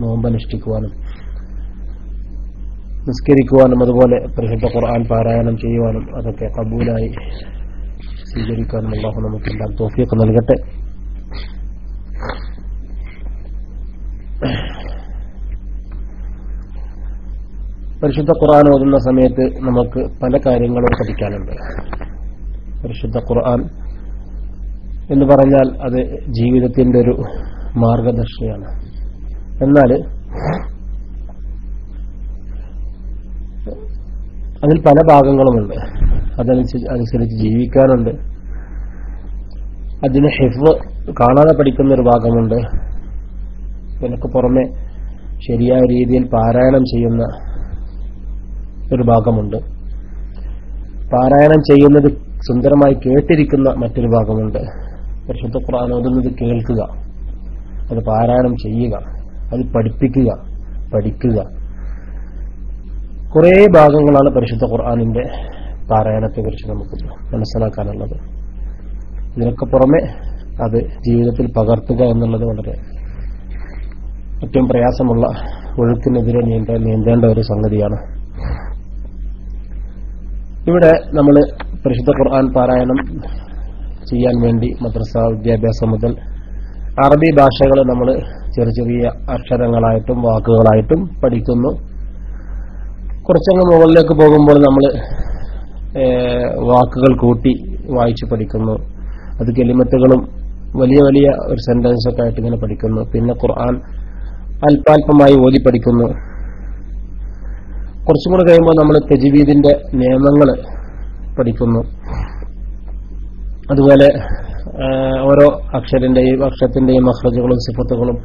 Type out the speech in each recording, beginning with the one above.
നോമ്പനുഷ്ഠിക്കുവാനും നിസ്കരിക്കുവാനും അതുപോലെ പരിശുദ്ധ ഖുർആൻ പാരായണം ചെയ്യുവാനും അതൊക്കെ കബൂലായി സ്വീകരിക്കാനും അള്ളാഹു നമുക്കെല്ലാം തോഫിയൊക്കെ നൽകട്ടെ. പരിശുദ്ധ ഖുർആൻ ഓതുന്ന സമയത്ത് നമുക്ക് പല കാര്യങ്ങളും പഠിക്കാനുണ്ട്. പരിശുദ്ധ ഖുർആൻ എന്ന് പറഞ്ഞാൽ അത് ജീവിതത്തിന്റെ ഒരു മാർഗദർശിയാണ്. എന്നാൽ അതിൽ പല ഭാഗങ്ങളുമുണ്ട്. അതനുസരിച്ച് അനുസരിച്ച് ജീവിക്കാനുണ്ട്. അതിന് ഹിഫ് കാണാതെ പഠിക്കുന്ന ഒരു ഭാഗമുണ്ട്. ഇതിനൊക്കെ പുറമെ ശരിയായ രീതിയിൽ പാരായണം ചെയ്യുന്ന ഒരു ഭാഗമുണ്ട്. പാരായണം ചെയ്യുന്നത് സുന്ദരമായി കേട്ടിരിക്കുന്ന മറ്റൊരു ഭാഗമുണ്ട്. പരിശുദ്ധ ഖുർആൻ കേൾക്കുക. അത് പാരായണം ചെയ്യുക. അത് പഠിപ്പിക്കുക പഠിക്കുക. കുറേ ഭാഗങ്ങളാണ് പരിശുദ്ധ ഖുർആാനിന്റെ പാരായണത്തെ കുറിച്ച് നമുക്ക് മനസ്സിലാക്കാനുള്ളത്. ഇതിനൊക്കെ പുറമെ അത് ജീവിതത്തിൽ പകർത്തുക എന്നുള്ളത് വളരെ ഏറ്റവും പ്രയാസമുള്ള ഒഴുക്കിനെതിരെ നീണ്ട നീന്തേണ്ട ഒരു സംഗതിയാണ്. ഇവിടെ നമ്മൾ പരിശുദ്ധ ഖുർആൻ പാരായണം ചെയ്യാൻ വേണ്ടി മദ്രസ വിദ്യാഭ്യാസം മുതൽ അറബി ഭാഷകൾ നമ്മൾ ചെറിയ ചെറിയ അക്ഷരങ്ങളായിട്ടും വാക്കുകളായിട്ടും പഠിക്കുന്നു. കുറച്ചങ്ങ് മുകളിലേക്ക് പോകുമ്പോൾ നമ്മൾ വാക്കുകൾ കൂട്ടി വായിച്ചു പഠിക്കുന്നു. അത് കെലിമത്തുകളും വലിയ വലിയ ഒരു സെന്റൻസൊക്കെ ആയിട്ട് ഇങ്ങനെ പഠിക്കുന്നു. പിന്നെ ഖുർആൻ അല്പാൽപമായി ഓതി പഠിക്കുന്നു. കുറച്ചും കൂടെ കഴിയുമ്പോൾ നമ്മൾ തെജിവീദിന്റെ നിയമങ്ങൾ പഠിക്കുന്നു. അതുപോലെ ഓരോ അക്ഷരന്റെയും അക്ഷരത്തിന്റെയും മഹ്റജുകളും സിഫത്തുകളും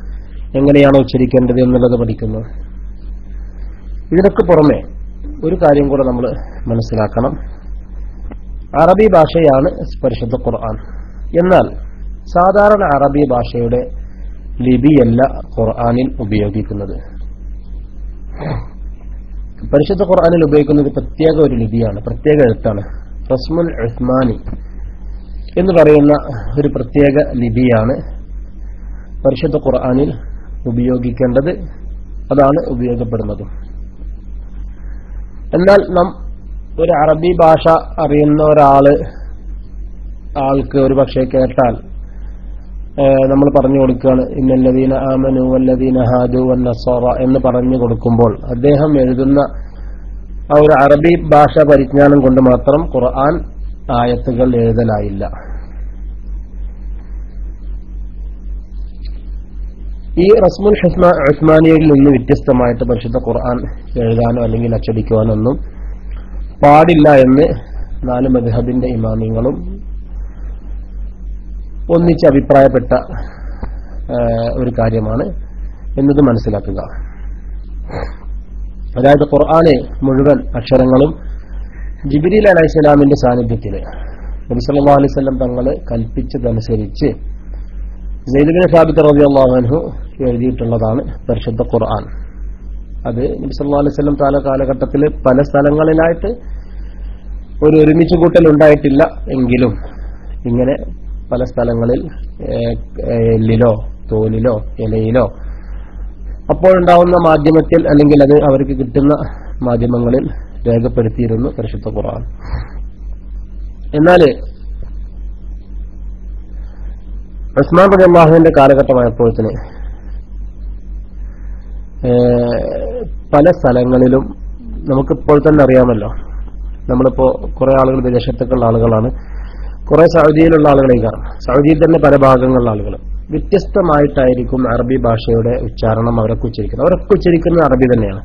എങ്ങനെയാണ് ഉച്ചരിക്കേണ്ടത് എന്നുള്ളത് പഠിക്കുന്നു. ഇതിനൊക്കെ പുറമെ ഒരു കാര്യം കൂടെ നമ്മൾ മനസ്സിലാക്കണം. അറബി ഭാഷയാണ് പരിശുദ്ധ ഖുർആൻ. എന്നാൽ സാധാരണ അറബി ഭാഷയുടെ ലിപിയല്ല ഖുർആാനിൽ ഉപയോഗിക്കുന്നത്. പരിശുദ്ധ ഖുർആനിൽ ഉപയോഗിക്കുന്നത് പ്രത്യേക ഒരു ലിപിയാണ് പ്രത്യേക എഴുത്താണ്. റസ്മുൽ ഉസ്മാനി എന്ന് പറയുന്ന ഒരു പ്രത്യേക ലിപിയാണ് പരിശുദ്ധ ഖുർആാനിൽ ഉപയോഗിക്കേണ്ടത്. അതാണ് ഉപയോഗപ്പെടുന്നതും. എന്നാൽ നാം ഒരു അറബി ഭാഷ അറിയുന്ന ഒരാൾ ആൾക്ക് ഒരു പക്ഷേ കേട്ടാൽ നമ്മൾ പറഞ്ഞു കൊടുക്കുകയാണ് ഇന്നല്ലദീന ആമനു വല്ലദീന ഹാദു വന്നസോറ എന്ന് പറഞ്ഞു കൊടുക്കുമ്പോൾ അദ്ദേഹം എഴുതുന്ന ആ ഒരു അറബി ഭാഷ പരിജ്ഞാനം കൊണ്ട് മാത്രം ഖുർആൻ ആയത്തുകൾ എഴുതലായില്ല. ഈ റസ്മുൽ ഉസ്മാനിയയിൽ നിന്ന് വ്യത്യസ്തമായിട്ട് പരിശുദ്ധ ഖുർആൻ എഴുതാനോ അല്ലെങ്കിൽ അച്ചടിക്കുവാനോ ഒന്നും പാടില്ല എന്ന് നാല് മദ്ഹബിന്റെ ഇമാമിങ്ങളും ഒന്നിച്ച് അഭിപ്രായപ്പെട്ട ഒരു കാര്യമാണ് എന്നത് മനസ്സിലാക്കുക. അതായത് ഖുർആാനെ മുഴുവൻ അക്ഷരങ്ങളും ജിബിരിൽ അലൈഹിസ്സലാമിന്റെ സാന്നിധ്യത്തിൽ നബിസല്ലാ അലൈവല്ലം തങ്ങൾ കൽപ്പിച്ചതനുസരിച്ച് ജയ്ദുബിൻ സാബിത്ത് റബി അള്ളാഹു എഴുതിയിട്ടുള്ളതാണ് പരിശുദ്ധ ഖുർആൻ. അത് നബി സല്ലാ അലൈവല്ലം താല കാലഘട്ടത്തിൽ പല സ്ഥലങ്ങളിലായിട്ട് ഒരു ഒരുമിച്ച് കൂട്ടൽ ഉണ്ടായിട്ടില്ല എങ്കിലും ഇങ്ങനെ പല സ്ഥലങ്ങളിൽ എല്ലിലോ തോലിലോ ഇലയിലോ അപ്പോഴുണ്ടാവുന്ന മാധ്യമത്തിൽ അല്ലെങ്കിൽ അത് അവർക്ക് കിട്ടുന്ന മാധ്യമങ്ങളിൽ രേഖപ്പെടുത്തിയിരുന്നു പരിശുദ്ധ ഖുർആൻ. എന്നാൽ ഉസ്മാൻ റബി അള്ളാഹുവിന്റെ കാലഘട്ടമായപ്പോഴത്തിന് പല സ്ഥലങ്ങളിലും നമുക്കിപ്പോൾ തന്നെ അറിയാമല്ലോ. നമ്മളിപ്പോ കുറെ ആളുകൾ വിദേശത്തേക്കുള്ള ആളുകളാണ്. കുറെ സൗദിയിലുള്ള ആളുകളെ കാണാം. സൗദിയിൽ തന്നെ പല ഭാഗങ്ങളിലുള്ള ആളുകൾ വ്യത്യസ്തമായിട്ടായിരിക്കും അറബി ഭാഷയുടെ ഉച്ചാരണം അവരൊക്കെ ഉച്ചരിക്കുന്നത്. അവരൊക്കെ ഉച്ചരിക്കുന്നത് അറബി തന്നെയാണ്.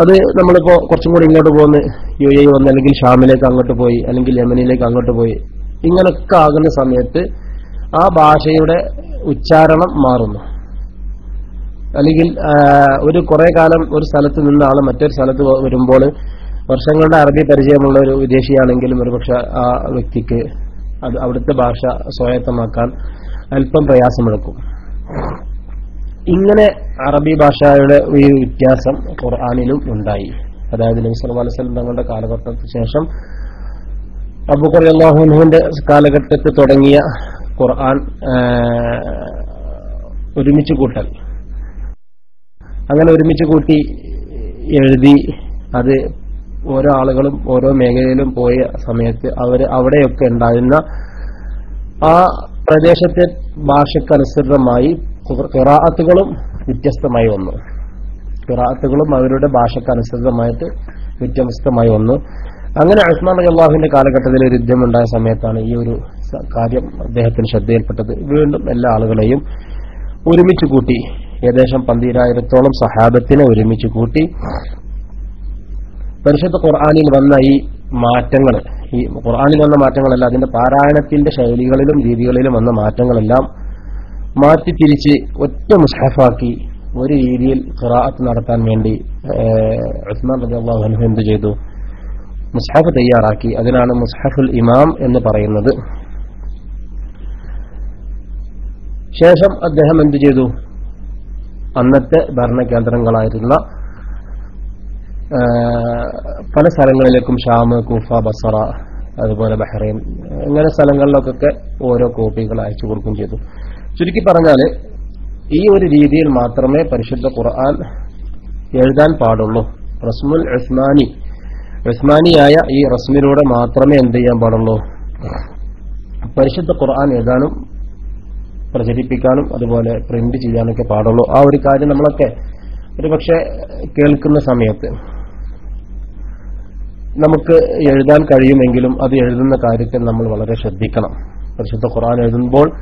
അത് നമ്മളിപ്പോ കുറച്ചും കൂടി ഇങ്ങോട്ട് പോകുന്ന. യു എ വന്ന് അല്ലെങ്കിൽ ഷാമിലേക്ക് അങ്ങോട്ട് പോയി അല്ലെങ്കിൽ യമനിലേക്ക് അങ്ങോട്ട് പോയി. ഇങ്ങനൊക്കെ ആകുന്ന സമയത്ത് ആ ഭാഷയുടെ ഉച്ചാരണം മാറുന്നു. അല്ലെങ്കിൽ ഒരു കുറെ കാലം ഒരു സ്ഥലത്ത് നിന്ന ആൾ മറ്റൊരു സ്ഥലത്ത് വരുമ്പോൾ വർഷങ്ങളുടെ അറബി പരിചയമുള്ള ഒരു വിദേശിയാണെങ്കിലും ഒരുപക്ഷെ ആ വ്യക്തിക്ക് അത് അവിടുത്തെ ഭാഷ സ്വായത്തമാക്കാൻ അല്പം പ്രയാസമെടുക്കും. ഇങ്ങനെ അറബി ഭാഷയുടെ ഈ വ്യത്യാസം ഖുർആാനിലും ഉണ്ടായി. അതായത് നബി സല്ലല്ലാഹു അലൈഹി വസല്ലം തങ്ങളുടെ കാലഘട്ടത്തിന് ശേഷം അബു അള്ളാഹുനുവിന്റെ കാലഘട്ടത്തിൽ തുടങ്ങിയ ഖുർആൻ ഒരുമിച്ച് കൂട്ടൽ. അങ്ങനെ ഒരുമിച്ച് കൂട്ടി എഴുതി അത് ഓരോ ആളുകളും ഓരോ മേഖലയിലും പോയ സമയത്ത് അവർ അവിടെയൊക്കെ ഉണ്ടായിരുന്ന ആ പ്രദേശത്തെ ഭാഷക്കനുസൃതമായി ഖിറാഅത്തുകളും വ്യത്യസ്തമായി വന്നു. ഖിറാഅത്തുകളും അവരുടെ ഭാഷക്കനുസൃതമായിട്ട് വ്യത്യസ്തമായി വന്നു. അങ്ങനെ ഉസ്മാൻ അലി അള്ളാഹുവിന്റെ കാലഘട്ടത്തിൽ ഒരു യുദ്ധമുണ്ടായ സമയത്താണ് ഈ ഒരു കാര്യം അദ്ദേഹത്തിന് ശ്രദ്ധയിൽപ്പെട്ടത്. വീണ്ടും എല്ലാ ആളുകളെയും ഒരുമിച്ച് കൂട്ടി ഏകദേശം പന്തിരായിരത്തോളം സഹാബത്തിനെ ഒരുമിച്ച് കൂട്ടി പരിശുദ്ധ ഖുർആാനിൽ വന്ന ഈ മാറ്റങ്ങൾ ഈ ഖുർആാനിൽ വന്ന മാറ്റങ്ങളല്ല അതിന്റെ പാരായണത്തിന്റെ ശൈലികളിലും രീതികളിലും വന്ന മാറ്റങ്ങളെല്ലാം മാറ്റി തിരിച്ച് ഒറ്റ മുസ്ഹഫാക്കി ഒരു രീതിയിൽ ഖിറാഅത്ത് നടത്താൻ വേണ്ടി ഉസ്മാൻ റളിയല്ലാഹു അൻഹു എന്ത് ചെയ്തു? മുസ്ഹഫ് തയ്യാറാക്കി. അതിനാണ് മുസ്ഹഫുൽ ഇമാം എന്ന് പറയുന്നത്. ശേഷം അദ്ദേഹം എന്ത് ചെയ്തു? അന്നത്തെ ഭരണകേന്ദ്രങ്ങളായിരുന്ന പല സ്ഥലങ്ങളിലേക്കും ഷാം കൂഫ ബസറ അതുപോലെ ബഹ്റൈൻ ഇങ്ങനെ സ്ഥലങ്ങളിലൊക്കെ ഓരോ കോപ്പികൾ അയച്ചു കൊടുക്കുകയും ചെയ്തു. ചുരുക്കി പറഞ്ഞാൽ ഈ ഒരു രീതിയിൽ മാത്രമേ പരിശുദ്ധ ഖുർആൻ എഴുതാൻ പാടുള്ളൂ. റസ്മുൽ ഉസ്മാനി. ഉസ്മാനിയായ ഈ റസ്മിലൂടെ മാത്രമേ എന്ത് ചെയ്യാൻ പാടുള്ളൂ? പരിശുദ്ധ ഖുർആൻ എഴുതാനും പ്രചരിപ്പിക്കാനും അതുപോലെ പ്രിന്റ് ചെയ്യാനൊക്കെ പാടുള്ളൂ. ആ ഒരു കാര്യം നമ്മളൊക്കെ ഒരുപക്ഷെ കേൾക്കുന്ന സമയത്ത് നമുക്ക് എഴുതാൻ കഴിയുമെങ്കിലും അത് എഴുതുന്ന കാര്യത്തിൽ നമ്മൾ വളരെ ശ്രദ്ധിക്കണം. പരിശുദ്ധ ഖുർആൻ എഴുതുമ്പോൾ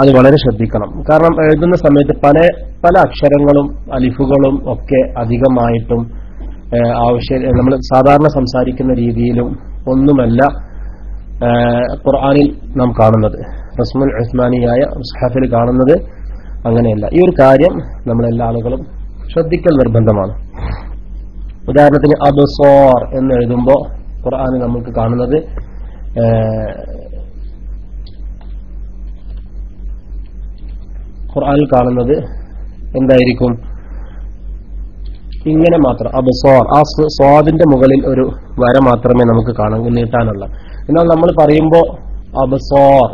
അത് വളരെ ശ്രദ്ധിക്കണം. കാരണം എഴുതുന്ന സമയത്ത് പല പല അക്ഷരങ്ങളും അലിഫുകളും ഒക്കെ അധികമായിട്ടും ആവശ്യം നമ്മൾ സാധാരണ സംസാരിക്കുന്ന രീതിയിലും ഒന്നുമല്ല ഖുർആാനിൽ ഖുർആനിൽ നാം കാണുന്നത്. റസ്മുൽ ഉസ്മാനിയായ മുസ്ഹഫിൽ കാണുന്നത് അങ്ങനെയല്ല. ഈ ഒരു കാര്യം നമ്മളെല്ലാ ആളുകളും ശ്രദ്ധിക്കൽ നിർബന്ധമാണ്. ഉദാഹരണത്തിന് അബ്സോർ എന്ന് എഴുതുമ്പോൾ ഖുർആാന് നമുക്ക് കാണുന്നത് ഖുർആനിൽ കാണുന്നത് എന്തായിരിക്കും? ഇങ്ങനെ മാത്രം. അബ് സോർ ആ സ്വാദിന്റെ മുകളിൽ ഒരു വര മാത്രമേ നമുക്ക് കാണാൻ നീട്ടാനുള്ള. എന്നാൽ നമ്മൾ പറയുമ്പോൾ അബ്സോർ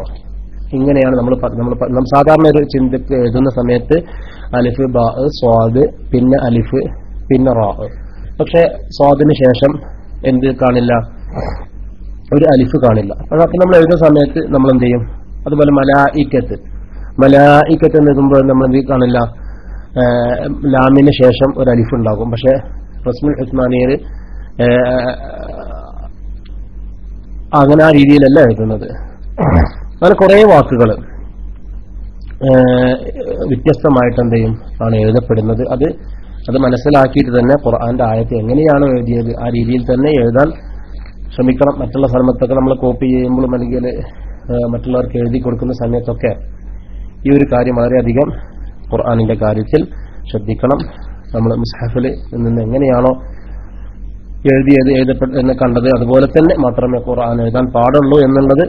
ഇങ്ങനെയാണ് നമ്മൾ നമ്മൾ സാധാരണ ഒരു ചിന്തക്ക് എഴുതുന്ന സമയത്ത് അലിഫ് ബാ സ്വാദ് പിന്നെ അലിഫ് പിന്നെ റാ. പക്ഷെ സ്വാദിന് ശേഷം എന്ത് കാണില്ല? ഒരു അലിഫ് കാണില്ല. അപ്പൊ നമ്മൾ എഴുതുന്ന സമയത്ത് നമ്മൾ എന്ത് ചെയ്യും? അതുപോലെ മലായിക്കത്ത്. മലായിക്കത്ത് എഴുതുമ്പോൾ നമ്മൾ എന്ത് കാണില്ല ലാമിന് ശേഷം ഒരു അലിഫ് ഉണ്ടാകും. പക്ഷെ റസ്മുൽ ഉസ്മാനിയർ അങ്ങനെ ആ രീതിയിലല്ല എഴുതുന്നത്. അങ്ങനെ കുറേ വാക്കുകൾ വ്യത്യസ്തമായിട്ട് എന്ത് ചെയ്യും? ആണ് എഴുതപ്പെടുന്നത്. അത് അത് മനസ്സിലാക്കിയിട്ട് തന്നെ ഖുർആന്റെ ആയത്തെ എങ്ങനെയാണ് എഴുതിയത് ആ രീതിയിൽ തന്നെ എഴുതാൻ ശ്രമിക്കണം. മറ്റുള്ള സ്ഥലത്തൊക്കെ നമ്മൾ കോപ്പി ചെയ്യുമ്പോഴും അല്ലെങ്കിൽ മറ്റുള്ളവർക്ക് എഴുതി കൊടുക്കുന്ന സമയത്തൊക്കെ ഈ ഒരു കാര്യം വളരെയധികം ഖുർആാനിന്റെ കാര്യത്തിൽ ശ്രദ്ധിക്കണം. നമ്മൾ മുസ്ഹഫിൽ നിന്ന് എങ്ങനെയാണോ എഴുതിയത് എഴുതപ്പെട്ട എന്ന് കണ്ടത് അതുപോലെ തന്നെ മാത്രമേ ഖുർആൻ എഴുതാൻ പാടുള്ളൂ എന്നുള്ളത്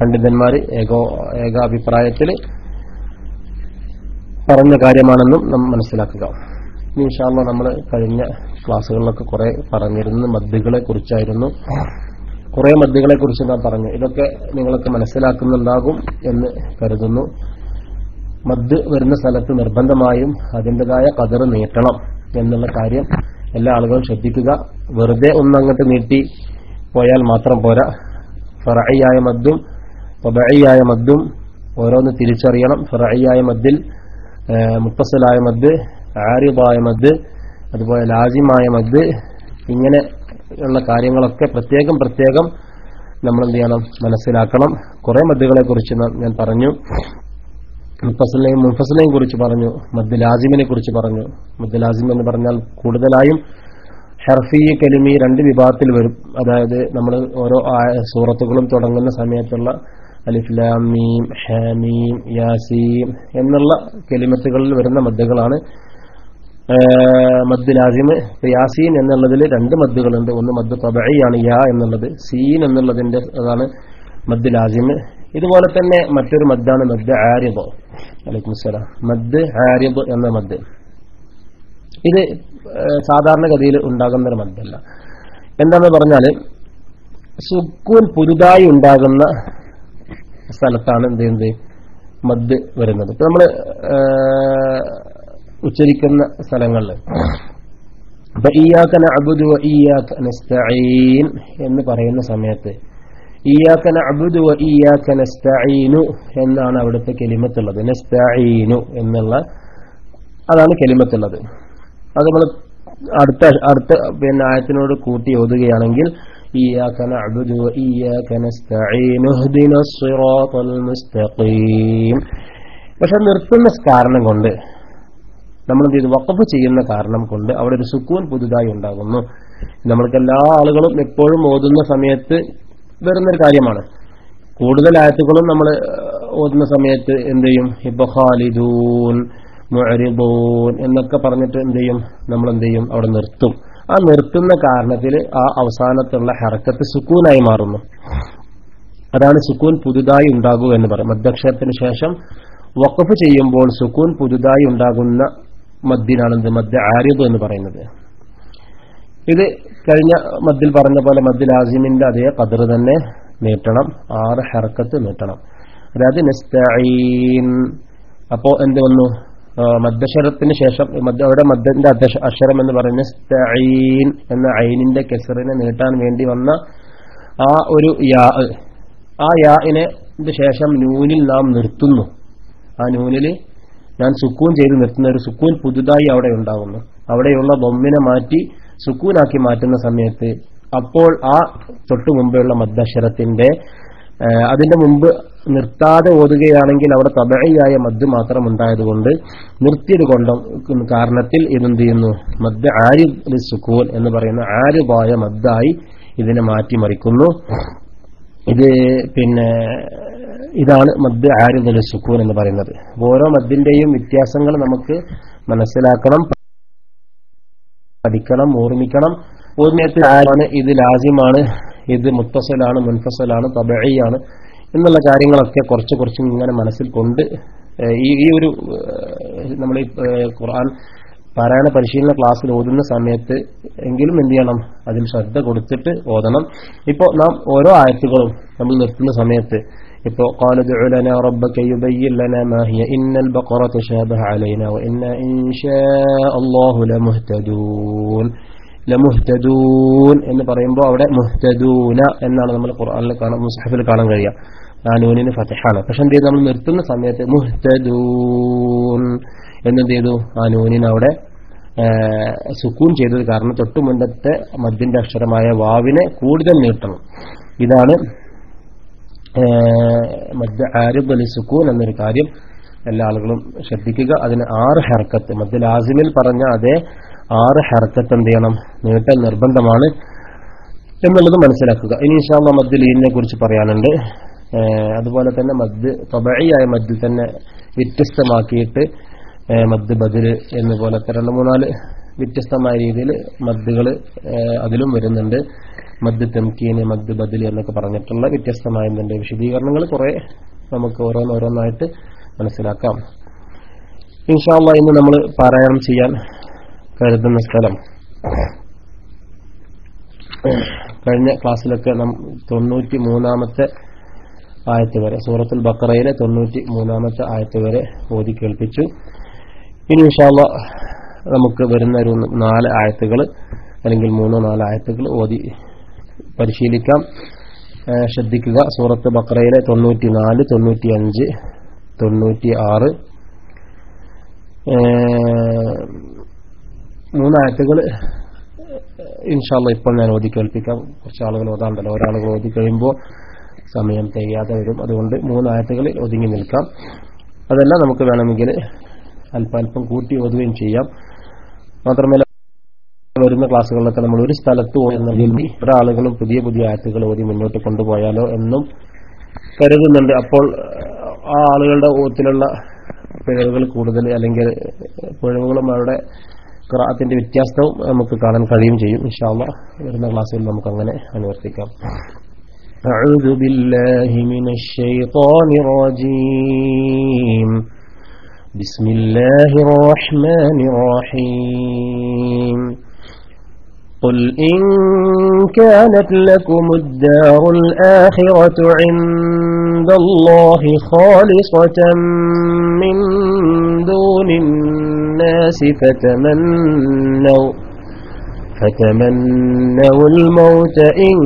പണ്ഡിതന്മാർ ഏകോ ഏകാഭിപ്രായത്തിൽ പറഞ്ഞ കാര്യമാണെന്നും നാം മനസ്സിലാക്കുക. ഇനി ഇൻഷാല്ല നമ്മൾ കഴിഞ്ഞ ക്ലാസ്സുകളിലൊക്കെ കുറെ പറഞ്ഞിരുന്നു. മദ്ദുകളെ കുറിച്ചായിരുന്നു കുറെ മദ്ദുകളെ കുറിച്ച് നാം പറഞ്ഞു. ഇതൊക്കെ നിങ്ങൾക്ക് മനസ്സിലാക്കുന്നുണ്ടാകും എന്ന് കരുതുന്നു. മദ് വരുന്ന സ്ഥലത്ത് നിർബന്ധമായും അതിന്റെതായ കതിർ നീട്ടണം എന്നുള്ള കാര്യം എല്ലാ ആളുകളും ശ്രദ്ധിക്കുക. വെറുതെ ഒന്നങ്ങട്ട് നീട്ടി പോയാൽ മാത്രം പോരാ. ഫറയായ മദ്ദും ഫബയായ മദ്ദും ഓരോന്ന് തിരിച്ചറിയണം. ഫറയായ മദ്ദിൽ മുത്തസലായ മദ് ആരിബായ മദ് അതുപോലെ ലാജിമായ മദ് ഇങ്ങനെ ഉള്ള കാര്യങ്ങളൊക്കെ പ്രത്യേകം പ്രത്യേകം നമ്മൾ എന്ത് ചെയ്യണം മനസ്സിലാക്കണം. കുറെ മദ്ദുകളെ കുറിച്ച് ഞാൻ പറഞ്ഞു. മുഫസലിനെയും മുഫസലിനെയും കുറിച്ച് പറഞ്ഞു മദ് ലാസിമിനെ കുറിച്ച് പറഞ്ഞു. മദ് ലാസിം എന്ന് പറഞ്ഞാൽ കൂടുതലായും ഹർഫി കലിമി രണ്ട് വിഭാഗത്തിൽ വരും. അതായത് നമ്മൾ ഓരോ സൂറത്തുകളും തുടങ്ങുന്ന സമയത്തുള്ള അലിഫ്ലാമീം ഹാമീം യാസീം എന്നുള്ള കെലിമത്തുകളിൽ വരുന്ന മദ്ദുകളാണ്. മദ് ലാസിം യാസീൻ എന്നുള്ളതിൽ രണ്ട് മദ്ദുകളുണ്ട്. ഒന്ന് മദ് തബയാണ് യാ എന്നുള്ളത്. സീൻ എന്നുള്ളതിന്റെ അതാണ് മദ് ഇതുപോലെ തന്നെ മറ്റൊരു മദ്ദാണ് മദ് ആരിബ് അലൈക്കും സലാം മദ് ആരിബ് എന്ന മദ്. ഇത് സാധാരണഗതിയിൽ ഉണ്ടാകുന്ന ഒരു മദ്ദല്ല. എന്താന്ന് പറഞ്ഞാൽ സുക്കൂൻ പുതുതായി ഉണ്ടാകുന്ന സ്ഥലത്താണ് എന്ത് ചെയ്യുന്നത്? മദ് വരുന്നത്. ഇപ്പൊ നമ്മൾ ഉച്ചരിക്കുന്ന സ്ഥലങ്ങളിൽ അപ്പൊ ഈയാക്കന അബുദു ഈയാക്കൻ എന്ന് പറയുന്ന സമയത്ത് ഇയാക്ക നഅബുദു വ ഇയാക്ക നസ്തഈനു എന്നാണ് അവിടുത്തെ കെലിമത്തുള്ളത് നസ്തഈനു എന്നുള്ള അതാണ് കെലിമത്തുള്ളത് അത് നമ്മൾ അടുത്ത അടുത്ത പിന്നെ ആയത്തിനോട് കൂട്ടി ഓതുകയാണെങ്കിൽ إياك نعبد وإياك نستعين اهدنا الصراط المستقيم പക്ഷെ നിർത്തുന്ന കാരണം കൊണ്ട് നമ്മൾ എന്ത് ചെയ്തു വക്കഫ് ചെയ്യുന്ന കാരണം കൊണ്ട് അവിടെ ഒരു സുക്കൂൻ പുതുതായി ഉണ്ടാകുന്നു നമ്മൾക്ക് എല്ലാ ആളുകളും എപ്പോഴും ഓതുന്ന സമയത്ത് വരുന്നൊരു കാര്യമാണ്. കൂടുതൽ ആയത്തുകളും നമ്മൾ ഓതുന്ന സമയത്ത് എന്ത് ചെയ്യും? ഇപ്പൊ എന്നൊക്കെ പറഞ്ഞിട്ട് എന്ത് ചെയ്യും? നമ്മൾ എന്ത് ചെയ്യും? അവിടെ നിർത്തും. ആ നിർത്തുന്ന കാരണത്തിൽ ആ അവസാനത്തുള്ള ഹറക്കത്ത് സുക്കൂനായി മാറുന്നു. അതാണ് സുക്കൂൻ പുതുതായി ഉണ്ടാകൂ എന്ന് പറയും മദ്യക്ഷരത്തിന് ശേഷം വഖഫ് ചെയ്യുമ്പോൾ സുക്കൂൻ പുതുതായി ഉണ്ടാകുന്ന മദ്ദിനാണ് എന്ത്? മദ്യ ആരിദ് എന്ന് പറയുന്നത്. ഇത് കഴിഞ്ഞ മദ്ദിൽ പറഞ്ഞ പോലെ മദ്ദിൽ ആസിമിന്റെ അതേ കതിർ തന്നെ നീട്ടണം. ആറ് ഹർക്കത്ത് നീട്ടണം. അതായത് അപ്പോ എന്ത് വന്നു? മദ്ദശരത്തിന് ശേഷം അവിടെ മദ്ദന്റെ അക്ഷരം എന്ന് പറയുന്ന എന്ന ഐനിന്റെ കെസറിനെ നീട്ടാൻ വേണ്ടി വന്ന ആ ഒരു യാ ആ യാഇനെ ശേഷം നൂനിൽ നാം നിർത്തുന്നു. ആ നൂനിൽ ഞാൻ സുക്കൂൻ ചെയ്ത് നിർത്തുന്ന ഒരു സുക്കൂൻ പുതുതായി അവിടെ ഉണ്ടാകുന്നു അവിടെയുള്ള ബൊമ്മിനെ മാറ്റി സുക്കൂനാക്കി മാറ്റുന്ന സമയത്ത് അപ്പോൾ ആ തൊട്ടു മുമ്പെയുള്ള മദ്ദക്ഷരത്തിന്റെ അതിന്റെ മുമ്പ് നിർത്താതെ ഓതുകയാണെങ്കിൽ അവിടെ തബഴയായ മദ് മാത്രം ഉണ്ടായതുകൊണ്ട് നിർത്തിയത് കൊണ്ടും കാരണത്തിൽ ഇതെന്ത് ചെയ്യുന്നു മദ് ആരിദ് സുക്കൂൻ എന്ന് പറയുന്ന ആരിബായ മദ്ദായി ഇതിനെ മാറ്റിമറിക്കുന്നു. ഇത് പിന്നെ ഇതാണ് മദ് ആരിദ് സുക്കൂൻ എന്ന് പറയുന്നത്. ഓരോ മദ്ദിന്റെയും വ്യത്യാസങ്ങൾ നമുക്ക് മനസ്സിലാക്കണം. പഠിക്കണം ഓർമ്മിക്കണം. ഓർമ്മയത്തിൽ ഇത് ലാസിമാണ് ഇത് മുത്തസലാണ് മുൻഫസലാണ് തബഴിയാണ് എന്നുള്ള കാര്യങ്ങളൊക്കെ കുറച്ച് കുറച്ച് ഇങ്ങനെ മനസ്സിൽ കൊണ്ട് ഈ ഈ ഒരു നമ്മൾ ഈ ഖുർആൻ പാരായണ പരിശീലന ക്ലാസ്സിൽ ഓതുന്ന സമയത്ത് എങ്കിലും എന്ത് ചെയ്യണം? അതിൽ ശ്രദ്ധ കൊടുത്തിട്ട് ഓതണം. ഇപ്പോൾ നാം ഓരോ ആയത്തുകളും നമ്മൾ നിർത്തുന്ന സമയത്ത് ഇപ്പോൾ قال ادع لنا ربك يبين لنا ما هي إن البقرة تشابه علينا وإنا إن شاء الله لمهتدون ലമുഹ്തദൂൻ എന്ന് പറയുമ്പോൾ അവിടെ മുഹ്തദൂന എന്നാണ് നമ്മൾ ഖുർആനിൽ കാണാൻ മുസ്ഹഫിൽ കാണാൻ കഴിയുക ആ നൂനിന് ഫതഹാണ് പക്ഷെ എന്ത് ചെയ്തു നമ്മൾ നിർത്തുന്ന സമയത്ത് മുഹ്തദൂൻ എന്നെന്ത് ചെയ്തു ആ നൂനിന് അവിടെ സുക്കൂൻ ചെയ്തത് കാരണം തൊട്ടു മുന്നത്തെ മദ്യന്റെ അക്ഷരമായ വാവിനെ കൂടുതൽ നീട്ടണം ഇതാണ് മദ്യ ആരിബ് അലി സുക്കൂൻ എന്നൊരു കാര്യം എല്ലാ ആളുകളും ശ്രദ്ധിക്കുക. അതിന് ആറ് ഹർക്കത്ത്. മദ്യ ലാസിമിൽ പറഞ്ഞ അതേ ആറ് ഹർക്കത്ത് എന്ത് ചെയ്യണം? നീട്ടൽ നിർബന്ധമാണ് എന്നുള്ളത് മനസ്സിലാക്കുക. ഇനി ഇൻഷാല്ല മദ് ലീനിനെ കുറിച്ച് പറയാനുണ്ട്. അതുപോലെ തന്നെ മദ് തൊബഴിയായ മദ്ദിൽ തന്നെ വ്യത്യസ്തമാക്കിയിട്ട് മദ് ബദിൽ എന്ന് പോലത്തെ രണ്ട് മൂന്നാൽ വ്യത്യസ്തമായ രീതിയിൽ മദ്ദുകൾ അതിലും വരുന്നുണ്ട്. മദ് തംകീന് മദ് ബദലി എന്നൊക്കെ പറഞ്ഞിട്ടുള്ള വ്യത്യസ്തമായ എന്തിന്റെ വിശദീകരണങ്ങൾ കുറെ നമുക്ക് ഓരോന്നോരോന്നായിട്ട് മനസ്സിലാക്കാം. ഇൻഷാല്ല ഇന്ന് നമ്മൾ പാരായണം ചെയ്യാൻ കരുതുന്ന സ്ഥലം. കഴിഞ്ഞ ക്ലാസ്സിലൊക്കെ തൊണ്ണൂറ്റി മൂന്നാമത്തെ ആയത്ത് വരെ സൂറത്തുൽ ബക്കറയിലെ തൊണ്ണൂറ്റി മൂന്നാമത്തെ ആയത്ത് വരെ ഓതി കേൾപ്പിച്ചു. ഇനി ഇൻഷാല്ല നമുക്ക് വരുന്ന ഒരു നാല് ആയത്തുകൾ അല്ലെങ്കിൽ മൂന്നോ നാല് ആയത്തുകൾ ഓതി പരിശീലിക്കാം. ശ്രദ്ധിക്കുക. സൂറത്ത് ബക്രയിലെ തൊണ്ണൂറ്റി നാല് തൊണ്ണൂറ്റി അഞ്ച് തൊണ്ണൂറ്റി ആറ് മൂന്നായത്തുകൾ ഇൻഷാല്ല ഇപ്പോൾ ഞാൻ ഓതി കേൾപ്പിക്കാം. കുറച്ച് ആളുകൾ ഓതാണ്ടല്ലോ. ഒരാളുകൾ ഓതി കഴിയുമ്പോൾ സമയം തികയാതെ വരും. അതുകൊണ്ട് മൂന്നായത്തുകളിൽ ഒതുങ്ങി നിൽക്കാം. അതെല്ലാം നമുക്ക് വേണമെങ്കിൽ അല്പാൽപ്പം കൂട്ടി ഓതുകയും ചെയ്യാം. മാത്രമല്ല വരുന്ന ക്ലാസ്സുകളിലൊക്കെ നമ്മൾ ഒരു സ്ഥലത്ത് പോകുന്നതിൽ ഒരാളുകളും പുതിയ പുതിയ ആയത്തുകൾ ഓതി മുന്നോട്ട് കൊണ്ടുപോയാലോ എന്നും കരുതുന്നുണ്ട് അപ്പോൾ ആ ആളുകളുടെ ഓത്തിലുള്ള പിഴവുകൾ കൂടുതൽ അല്ലെങ്കിൽ പിഴവുകളും അവരുടെ ഖുറാത്തിന്റെ വ്യത്യാസവും നമുക്ക് കാണാൻ കഴിയും ചെയ്യും ഇൻഷാല്ല വരുന്ന ക്ലാസ്സിൽ നമുക്ക് അങ്ങനെ അനുവർത്തിക്കാം أعوذ بالله من الشيطان الرجيم بسم الله الرحمن الرحيم قل إن كانت لكم الدار الآخرة عند الله خالصة من دون الناس فتمنوا فتمنوا الموت إن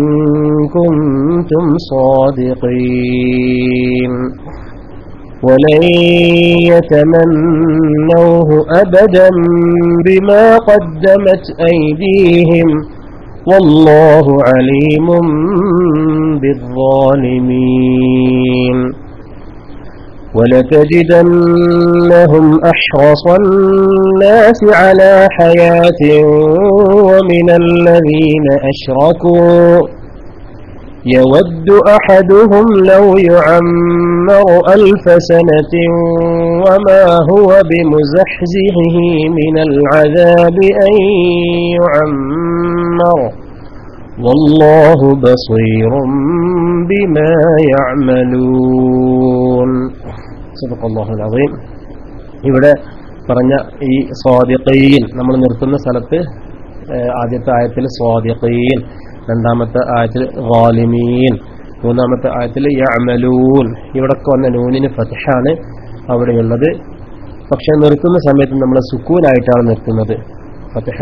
كنتم صادقين ولن يتمنوه أبدا بما قدمت أيديهم والله عليم بالظالمين ولتجدنهم أحرص الناس على حياة ومن الذين أشركوا يود أحدهم لو يعمر ألف سنة وما هو بمزحزحه من العذاب أن يعمر والله بصير بما يعملون صدق الله العظيم ഇവിടെ പറഞ്ഞ ഈ സ്വാദിഖീൻ നമ്മൾ നിർത്തുന്ന സ്ഥലത്ത് ഏഹ്, ആദ്യത്തെ ആയത്തിൽ സ്വാദിഖീൻ രണ്ടാമത്തെ ആയത്തിൽ വാലിമീൻ മൂന്നാമത്തെ ആയത്തിൽ യഅമലൂൻ. ഇവിടൊക്കെ വന്ന നൂനിന് ഫതഹാണ് അവിടെയുള്ളത്. പക്ഷെ നിർത്തുന്ന സമയത്ത് നമ്മൾ സുക്കൂനായിട്ടാണ് നിർത്തുന്നത്. ഫതഹ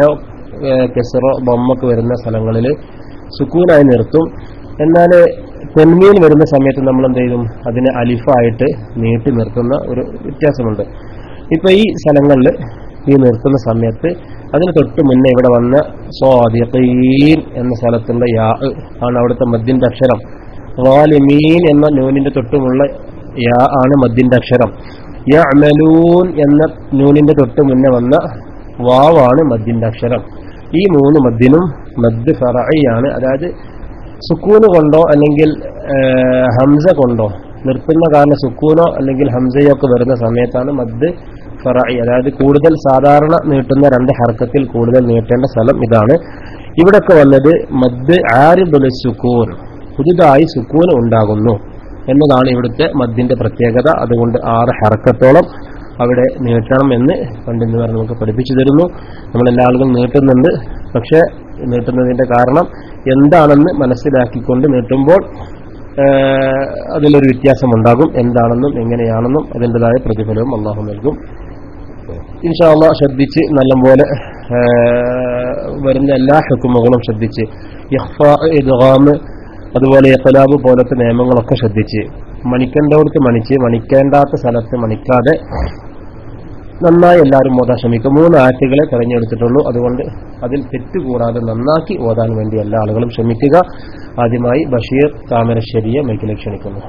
കെസറോ ബൊമ്മക്ക് വരുന്ന സ്ഥലങ്ങളിൽ സുക്കൂനായി നിർത്തും. എന്നാൽ തെന്മീൻ വരുന്ന സമയത്ത് നമ്മൾ എന്ത് ചെയ്യും അതിനെ അലിഫായിട്ട് നീട്ടി നിർത്തുന്ന ഒരു വ്യത്യാസമുണ്ട്. ഇപ്പൊ ഈ സ്ഥലങ്ങളിൽ ഈ നിർത്തുന്ന സമയത്ത് അതിന് തൊട്ട് മുന്നേ ഇവിടെ വന്ന സ്വാദിഖീൻ എന്ന സ്ഥലത്തുള്ള യാ ആണ് അവിടുത്തെ മദ്യന്റെ അക്ഷരം. വാലിമീൻ എന്ന നൂനിന്റെ തൊട്ടുമുള്ള യാ ആണ് മദ്യന്റെ അക്ഷരം. യഅമലൂൻ എന്ന നൂനിന്റെ തൊട്ട് മുന്നേ വന്ന വാവാണ് മദ്യന്റെ അക്ഷരം. ഈ മൂന്ന് മദ്യനും മദ് ഫറയാണ് അതായത് സുക്കൂന് കൊണ്ടോ അല്ലെങ്കിൽ ഹംസ കൊണ്ടോ നിർത്തുന്ന കാരണം സുക്കൂനോ അല്ലെങ്കിൽ ഹംസയോ ഒക്കെ വരുന്ന സമയത്താണ് മദ് ഫറഇ അതായത് കൂടുതൽ സാധാരണ നീട്ടുന്ന രണ്ട് ഹർക്കത്തിൽ കൂടുതൽ നീട്ടേണ്ട സ്ഥലം ഇതാണ്. ഇവിടൊക്കെ വന്നത് മദ് ആരിദുൽ സുക്കൂൻ പുതുതായി സുക്കൂൻ ഉണ്ടാകുന്നു എന്നതാണ് ഇവിടുത്തെ മദ്ദിന്റെ പ്രത്യേകത. അതുകൊണ്ട് ആറ് ഹർക്കത്തോളം അവിടെ നീട്ടണം എന്ന് പണ്ഡിതന്മാർ നമുക്ക് പഠിപ്പിച്ചു തരുന്നു. നമ്മൾ എല്ലാ ആളുകളും നീട്ടുന്നുണ്ട്. പക്ഷെ നീട്ടുന്നതിന്റെ കാരണം എന്താണെന്ന് മനസ്സിലാക്കിക്കൊണ്ട് നീട്ടുമ്പോൾ അതിലൊരു വ്യത്യാസമുണ്ടാകും. എന്താണെന്നും എങ്ങനെയാണെന്നും അതിന്റെതായ പ്രതിഫലവും അള്ളാഹു നൽകും. ഇൻഷാല്ല ശ്രദ്ധിച്ച് നല്ലപോലെ പോലെ വരുന്ന എല്ലാ ഹുക്കുമകളും ശ്രദ്ധിച്ച്. ഇഹ്ഫ ഇദ്ഗാമ് അതുപോലെ ഇഖ്ലാബ് പോലത്തെ നിയമങ്ങളൊക്കെ ശ്രദ്ധിച്ച്. മണിക്കേണ്ടവർക്ക് മണിച്ച് മണിക്കേണ്ടാത്ത സ്ഥലത്ത് മണിക്കാതെ നന്നായി എല്ലാവരും ഓതാൻ ശ്രമിക്കും. മൂന്ന് ആറ്റുകളെ തെരഞ്ഞെടുത്തിട്ടുള്ളൂ. അതുകൊണ്ട് അതിൽ തെറ്റുകൂടാതെ നന്നാക്കി ഓതാൻ വേണ്ടി എല്ലാ ആളുകളും ശ്രമിക്കുക. ആദ്യമായി ബഷീർ താമരശ്ശേരിയെ മൈക്കിലേക്ക് ക്ഷണിക്കുന്നു.